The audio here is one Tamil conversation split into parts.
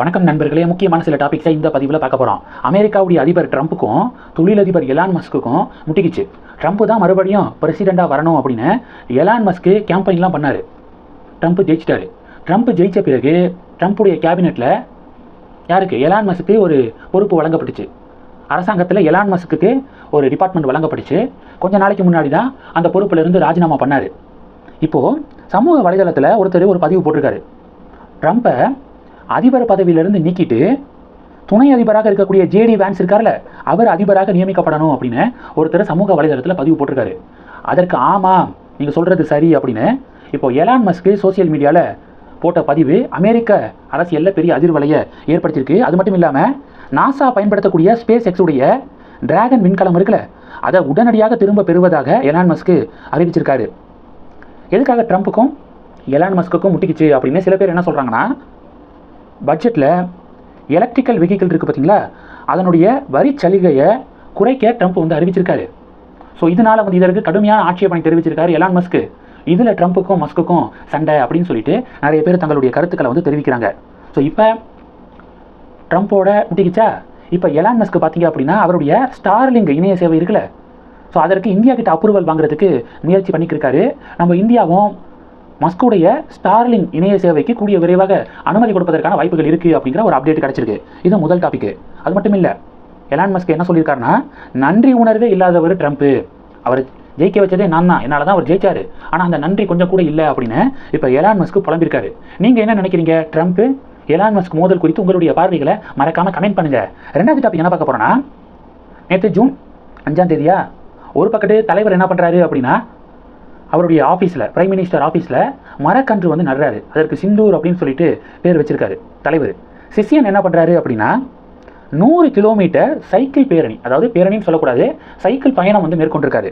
வணக்கம் நண்பர்களே. முக்கியமான சில டாபிக்ஸை இந்த பதிவில் பார்க்க போகிறோம் அமெரிக்காவுடைய அதிபர் ட்ரம்ப்புக்கும் தொழிலதிபர் எலான் மஸ்க்குக்கும் முட்டிக்கிச்சு. ட்ரம்ப் தான் மறுபடியும் பிரசிடெண்ட்டாக வரணும் அப்படின்னு எலான் மஸ்க்கு கேம்பெயின்லாம் பண்ணார். ட்ரம்ப் ஜெயிச்சிட்டாரு. ட்ரம்ப் ஜெயிச்ச பிறகு ட்ரம்ப்புடைய கேபினெட்டில் யாருக்கு? எலான் மஸ்க்கு ஒரு பொறுப்பு வழங்கப்பட்டுச்சு. அரசாங்கத்தில் எலான் மஸ்க்கு ஒரு டிபார்ட்மெண்ட் வழங்கப்பட்டுச்சு. கொஞ்ச நாளைக்கு முன்னாடி தான் அந்த பொறுப்பிலிருந்து ராஜினாமா பண்ணார். இப்போது சமூக வலைதளத்தில் ஒருத்தர் ஒரு பதிவு போட்டிருக்காரு. ட்ரம்ப்பை அதிபர் பதவியிலிருந்து நீக்கிட்டு துணை அதிபராக இருக்கக்கூடிய ஜேடி வேன்ஸ் இருக்கார்ல அவர் அதிபராக நியமிக்கப்படணும் அப்படின்னு ஒருத்தர் சமூக வலைதளத்தில் பதிவு போட்டிருக்காரு. அதற்கு ஆமாம் நீங்கள் சொல்கிறது சரி அப்படின்னு இப்போ எலான் மஸ்க்கு சோஷியல் மீடியாவில் போட்ட பதிவு அமெரிக்க அரசியலில் பெரிய அதிர்வலையை ஏற்படுத்தியிருக்கு. அது மட்டும் இல்லாமல் நாசா பயன்படுத்தக்கூடிய ஸ்பேஸ் எக்ஸுடைய டிராகன் விண்கலம் இருக்குல்ல அதை உடனடியாக திரும்ப பெறுவதாக எலான் மஸ்க்கு அறிவிச்சிருக்காரு. எதுக்காக ட்ரம்ப்புக்கும் எலான் மஸ்க்குக்கும் முட்டிக்கிச்சு அப்படின்னு சில பேர் என்ன சொல்கிறாங்கன்னா பட்ஜெட்டில் எலக்ட்ரிக்கல் வெஹிக்கிள் இருக்குது பார்த்தீங்களா அதனுடைய வரி சலுகையை குறைக்க ட்ரம்ப் வந்து அறிவிச்சிருக்காரு. ஸோ இதனால் வந்து இதற்கு கடுமையான ஆட்சேபனை தெரிவிச்சிருக்காரு எலான் மஸ்க்கு இதில் ட்ரம்ப்புக்கும் மஸ்க்குக்கும் சண்டை அப்படின்னு சொல்லிட்டு நிறைய பேர் தங்களுடைய கருத்துக்களை வந்து தெரிவிக்கிறாங்க. ஸோ இப்போ ட்ரம்ப்போட முட்டிக்கிச்சா? இப்போ எலான் மஸ்க்கு பார்த்தீங்க அப்படின்னா அவருடைய ஸ்டார்லிங் இணைய சேவை இருக்குல்ல. ஸோ அதற்கு இந்தியா கிட்ட அப்ரூவல் வாங்குறதுக்கு முயற்சி பண்ணிக்கிருக்காரு. நம்ம இந்தியாவும் மஸ்குடைய ஸ்டார்லிங் இணைய சேவைக்கு கூடிய விரைவாக அனுமதி கொடுப்பதற்கான வாய்ப்புகள் இருக்குது அப்படிங்கிற ஒரு அப்டேட் கிடச்சிருக்கு. இது முதல் டாபிக் அது மட்டும் இல்லை எலான் மஸ்க் என்ன சொல்லியிருக்காருன்னா நன்றி உணர்வே இல்லாதவர் ட்ரம்ப்பு அவர் ஜெயிக்க வச்சதே நான் தான் என்னால் தான் அவர் ஜெயிச்சாரு. ஆனால் அந்த நன்றி கொஞ்சம் கூட இல்லை அப்படின்னு இப்போ எலான் மஸ்க்கு புலம்பிருக்காரு. நீங்கள் என்ன நினைக்கிறீங்க ட்ரம்ப்பு எலான் மஸ்க் மோதல் குறித்து உங்களுடைய பார்வைகளை மறக்காமல் கமெண்ட் பண்ணுங்கள் ரெண்டாவது டாபிக் என்ன பார்க்க போகிறோன்னா நேற்று ஜூன் அஞ்சாம் தேதியா ஒரு பக்கத்து தலைவர் என்ன பண்ணுறாரு அப்படின்னா அவருடைய ஆஃபீஸில் பிரைம் மினிஸ்டர் ஆஃபீஸில் மரக்கன்று வந்து நடுறாரு. அதற்கு சிந்தூர் அப்படின்னு சொல்லிட்டு பேர் வச்சிருக்காரு தலைவர். சிசியன் என்ன பண்ணுறாரு அப்படின்னா நூறு கிலோமீட்டர் சைக்கிள் பேரணி அதாவது பேரணின்னு சொல்லக்கூடாது சைக்கிள் பயணம் வந்து மேற்கொண்டிருக்காரு.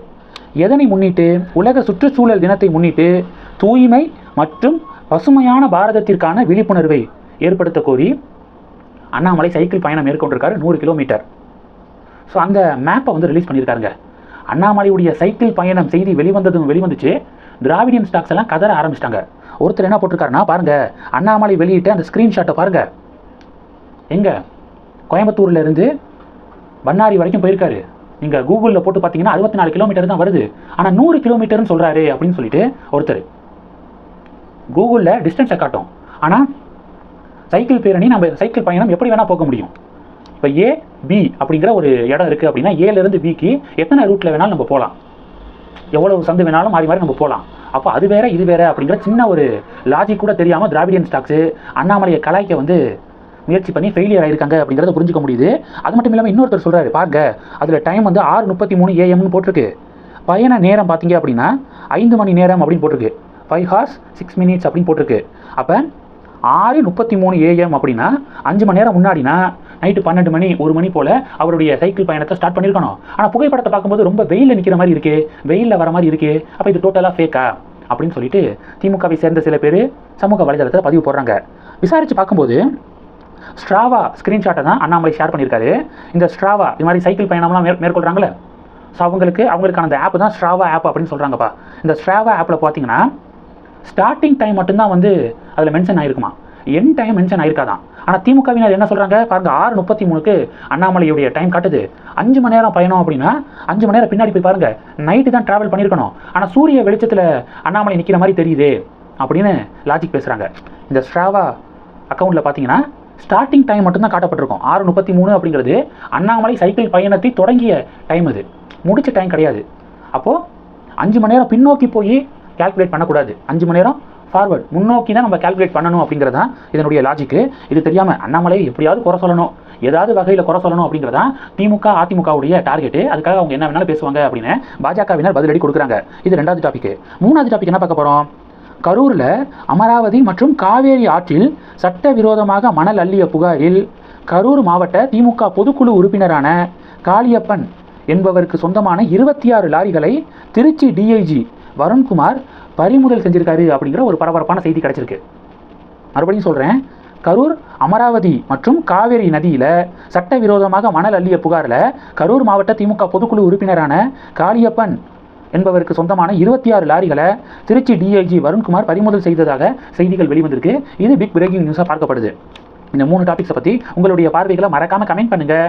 எதனை முன்னிட்டு உலக சுற்றுச்சூழல் தினத்தை முன்னிட்டு தூய்மை மற்றும் பசுமையான பாரதத்திற்கான விழிப்புணர்வை ஏற்படுத்த கோரி அண்ணாமலை சைக்கிள் பயணம் மேற்கொண்டிருக்காரு நூறு கிலோமீட்டர் ஸோ அந்த மேப்பை வந்து ரிலீஸ் பண்ணியிருக்காருங்க. அண்ணாமலையுடைய சைக்கிள் பயணம் செய்தி வெளிவந்ததும் வெளிவந்துச்சு. திராவிடியன் ஸ்டாக்ஸ் எல்லாம் கதற ஆரம்பிச்சிட்டாங்க. ஒருத்தர் என்ன போட்டிருக்காருன்னா பாருங்க அண்ணாமலை வெளியிட்ட அந்த ஸ்க்ரீன்ஷாட்டை பாருங்க. எங்க? கோயம்புத்தூர்ல இருந்து பண்ணாரி வரைக்கும் போயிருக்காரு. நீங்கள் கூகுளில் போட்டு பார்த்தீங்கன்னா அறுபத்தி நாலு கிலோமீட்டர் தான் வருது. ஆனால் நூறு கிலோமீட்டர்னு சொல்கிறாரு அப்படின்னு சொல்லிட்டு ஒருத்தர். கூகுளில் டிஸ்டன்ஸை காட்டும். ஆனால் சைக்கிள் பேரணி நம்ம சைக்கிள் பயணம் எப்படி வேணால் போக முடியும். இப்போ ஏ பி அப்படிங்கிற ஒரு இடம் இருக்குது அப்படின்னா ஏலேருந்து பிக்கு எத்தனை ரூட்டில் வேணாலும் நம்ம போகலாம் எவ்வளவு சந்து வேணாலும் மாறி மாறி நம்ம போகலாம் அப்போ அது வேற இது வேற அப்படிங்கிற சின்ன ஒரு லாஜிக் கூட தெரியாமல் திராவிடியன் ஸ்டாக்ஸு அண்ணாமலையை கலாய்க்க வந்து முயற்சி பண்ணி ஃபெயிலியர் ஆயிருக்காங்க அப்படிங்கிறத புரிஞ்சுக்க முடியுது. அது மட்டும் இல்லாமல் இன்னொருத்தர் சொல்கிறாரு பாருங்க அதில் டைம் வந்து ஆறு முப்பத்தி மூணு ஏஎம்னு போட்டிருக்கு. பயண நேரம் பார்த்தீங்க அப்படின்னா ஐந்து மணி நேரம் அப்படின்னு போட்டிருக்கு. ஃபைவ் ஹார்ஸ் சிக்ஸ் மினிட்ஸ் அப்படின்னு போட்டிருக்கு. அப்போ ஆறு முப்பத்தி மூணு ஏஎம் அப்படின்னா அஞ்சு மணி நேரம் முன்னாடினா நைட்டு பன்னெண்டு மணி ஒரு மணி போல் அவருடைய சைக்கிள் பயணத்தை ஸ்டார்ட் பண்ணியிருக்கணும். ஆனால் புகைப்படத்தை பார்க்கும்போது ரொம்ப வெயிலில் நிற்கிற மாதிரி இருக்குது வெயிலில் வர மாதிரி இருக்குது அப்போ இது டோட்டலாக ஃபேக்கா அப்படின்னு சொல்லிட்டு திமுகவை சேர்ந்த சில பேர் சமூக வலைதளத்தில் பதிவு போடுறாங்க. விசாரித்து பார்க்கும்போது ஸ்ட்ராவா ஸ்க்ரீன்ஷாட்டை தான் அண்ணாமலை ஷேர் பண்ணியிருக்காரு. இந்த ஸ்ட்ராவா இது மாதிரி சைக்கிள் பயணம்லாம் மேற் மேற்கொள்கிறாங்களே ஸோ அவங்களுக்கு அவங்களுக்கான அந்த ஆப் தான் ஸ்ட்ராவா ஆப் அப்படின்னு சொல்கிறாங்கப்பா இந்த ஸ்ட்ராவா ஆப்பில் பார்த்தீங்கன்னா ஸ்டார்டிங் டைம் மட்டும்தான் வந்து அதில் மென்ஷன் ஆகிருக்குமா என் டைம் மென்ஷன் ஆயிருக்காதான். ஆனால் திமுகவினர் என்ன சொல்கிறாங்க பாருங்க ஆறு முப்பத்தி மூணுக்கு அண்ணாமலையுடைய டைம் காட்டுது. அஞ்சு மணி நேரம் பயணம் அப்படின்னா அஞ்சு மணி நேரம் பின்னாடி போய் பாருங்க நைட்டு தான் ட்ராவல் பண்ணியிருக்கணும். ஆனால் சூரிய வெளிச்சத்தில் அண்ணாமலை நிற்கிற மாதிரி தெரியுது அப்படின்னு லாஜிக் பேசுகிறாங்க இந்த ஸ்ட்ராவா அக்கௌண்ட்டில் பார்த்தீங்கன்னா ஸ்டார்டிங் டைம் மட்டும்தான் காட்டப்பட்டிருக்கும். ஆறு முப்பத்தி மூணு அப்படிங்கிறது அண்ணாமலை சைக்கிள் பயணத்தை தொடங்கிய டைம் அது. முடிச்ச டைம் கிடையாது. அப்போது அஞ்சு மணி நேரம் பின்னோக்கி போய் கால்குலேட் பண்ணக்கூடாது. அஞ்சு மணி நேரம் ஃபார்வர்ட் முன்னோக்கி தான் நம்ம கால்குலேட் பண்ணணும் அப்படிங்கிறது தான் இதனுடைய லாஜிக்கு இது தெரியாமல் அண்ணாமலை எப்படியாவது குறை சொல்லணும். ஏதாவது வகையில் குறை சொல்லணும் அப்படிங்கிறதா திமுக அதிமுகவுடைய டார்கெட்டு அதுக்காக அவங்க என்ன வேணாலும் பேசுவாங்க அப்படின்னு பாஜகவினர் பதிலடி கொடுக்குறாங்க. இது ரெண்டாவது டாபிக் மூணாவது டாபிக் என்ன பார்க்க போகிறோம் கரூரில் அமராவதி மற்றும் காவேரி ஆற்றில் சட்டவிரோதமாக மணல் அள்ளிய புகாரில் கரூர் மாவட்ட திமுக பொதுக்குழு உறுப்பினரான காளியப்பன் என்பவருக்கு சொந்தமான இருபத்தி ஆறு லாரிகளை திருச்சி டிஐஜி வருண்குமார் பறிமுதல் செஞ்சிருக்காரு அப்படிங்கிற ஒரு பரபரப்பான செய்தி கிடைச்சிருக்கு. மறுபடியும் சொல்கிறேன் கரூர் அமராவதி மற்றும் காவேரி நதியில் சட்டவிரோதமாக மணல் அள்ளிய புகாரில் கரூர் மாவட்ட திமுக பொதுக்குழு உறுப்பினரான காளியப்பன் என்பவருக்கு சொந்தமான இருபத்தி ஆறு லாரிகளை திருச்சி டிஐஜி வருண்குமார் பறிமுதல் செய்ததாக செய்திகள் வெளிவந்திருக்கு. இது பிக் பிரேக்கிங் நியூஸாக பார்க்கப்படுது. இந்த மூணு டாபிக்ஸை பற்றி உங்களுடைய பார்வைகளை மறக்காமல் கமெண்ட் பண்ணுங்கள்